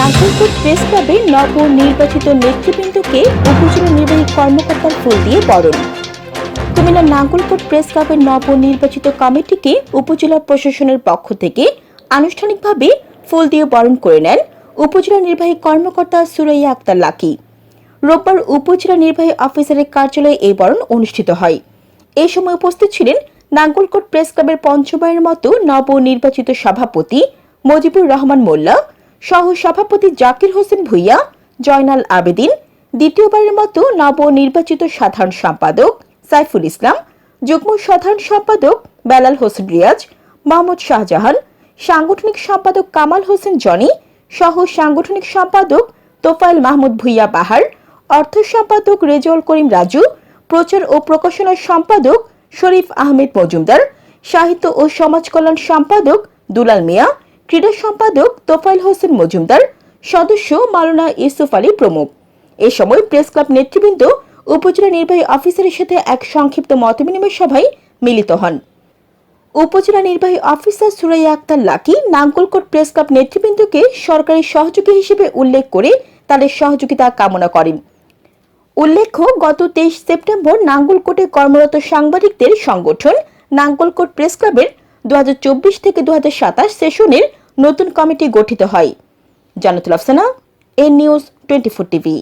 নাগরিকপুর press ক্লাবে নবনির্বাচিত নেতৃবৃন্দকে উপজেলা নির্বাহী কর্মকর্তার ফুল দিয়ে বরণ। কুমিল্লা নাঙ্গলকোট প্রেস ক্লাবের নবনির্বাচিত কমিটিকে উপজেলা প্রশাসনের পক্ষ থেকে আনুষ্ঠানিকভাবে ফুল দিয়ে বরণ করে নেন উপজেলা নির্বাহী কর্মকর্তা সুরাইয়া আক্তার লাকি। রোববার উপজেলা নির্বাহী অফিসারের কার্যালয়ে এই বরণ অনুষ্ঠিত হয়। এই সময় উপস্থিত ছিলেন নাঙ্গলকোট প্রেস ক্লাবের পঞ্চমবারের মতো নবনির্বাচিত সভাপতি মজিবুর রহমান মোল্লা সহ সভাপতি জাকির হোসেন ভুইয়া, জয়নাল আবেদিন, দ্বিতীয়বারের মতো নবনির্বাচিত সাধারণ সম্পাদক সাইফুল ইসলাম, যুগ্ম সাধারণ সম্পাদক বেলাল হোসেন রিয়াজ মোহাম্মদ শাহজাহান, সাংগঠনিক সম্পাদক কামাল হোসেন জনি সহ সাংগঠনিক সম্পাদক তোফায়েল মাহমুদ ভুইয়া বাহার, অর্থ সম্পাদক রেজাউল করিম রাজু, প্রচার ও প্রকাশনা সম্পাদক শরীফ আহমেদ মজুমদার, সাহিত্য ও সমাজ কল্যাণ সম্পাদক দুলাল মিয়া ক্রীড়া সম্পাদক তোফায়েল হোসেন মজুমদার, সদস্য মাওলানা ইউসুফ আলী প্রমুখ। এ সময় প্রেস ক্লাব নেতৃবৃন্দ, উপজেলা নির্বাহী অফিসারের সাথে এক সংক্ষিপ্ত মতবিনিময় সভায় মিলিত হন। উপজেলা নির্বাহী officer Suraiya Akter Lucky Nangalkot press club নেতৃবৃন্দকে সরকারি সহযোগী হিসেবে উল্লেখ করে তাদের সহযোগিতা কামনা করেন। উল্লেখ্য, গত তেইশ সেপ্টেম্বর নাঙ্গলকোটে কর্মরত সাংবাদিকদের সংগঠন নাঙ্গলকোট প্রেস ক্লাবের দু হাজার চব্বিশ থেকে দু হাজার সাতাশ সেশনের নতুন কমিটি গঠিত হয়। Jannatul Afsana A news twenty TV.